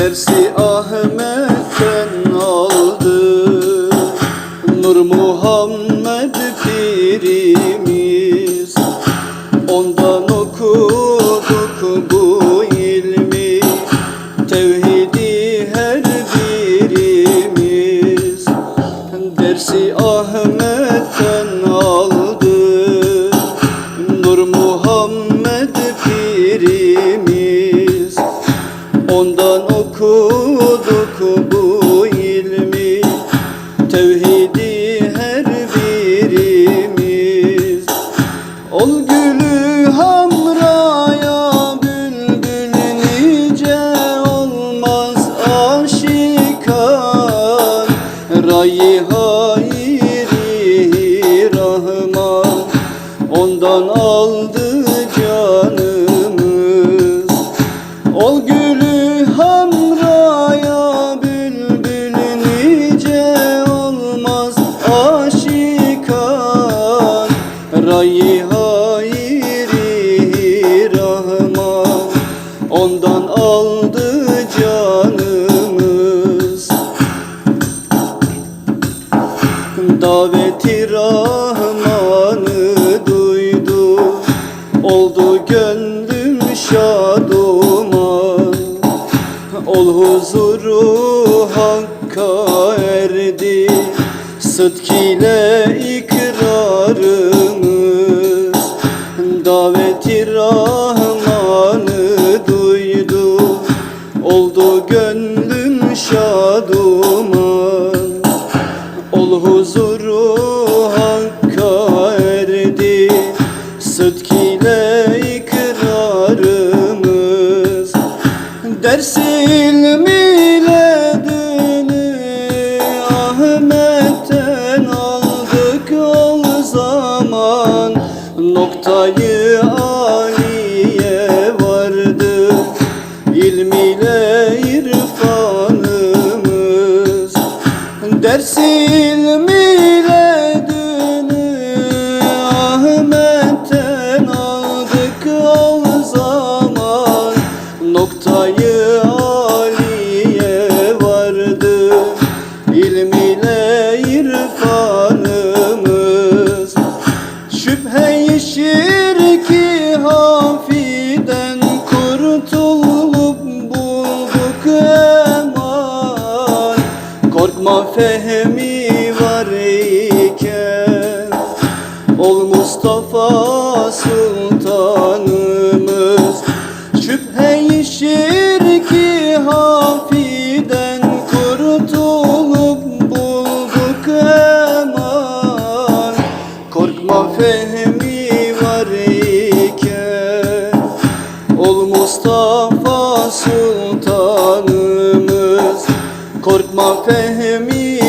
Dersi Ahmet'ten aldı. Nur Muhammed Daveti Rahman'ı duydu. Oldu gönlüm şaduman Ol huzuru hakka erdi. Sıdk ile ikrarımız. Daveti Rahman'ı duydu. Oldu gönlüm şaduman Ders ilmiyle dini Ahmet'ten aldık ol zaman. Noktayı aliye vardı ilmiyle irfanımız. Ders ilmiyle dini Ahmet'ten aldık ol zaman. Noktayı Korkma fehmi var iken. Ol Mustafa sultanımız. Şüphe-i Korkma fehmi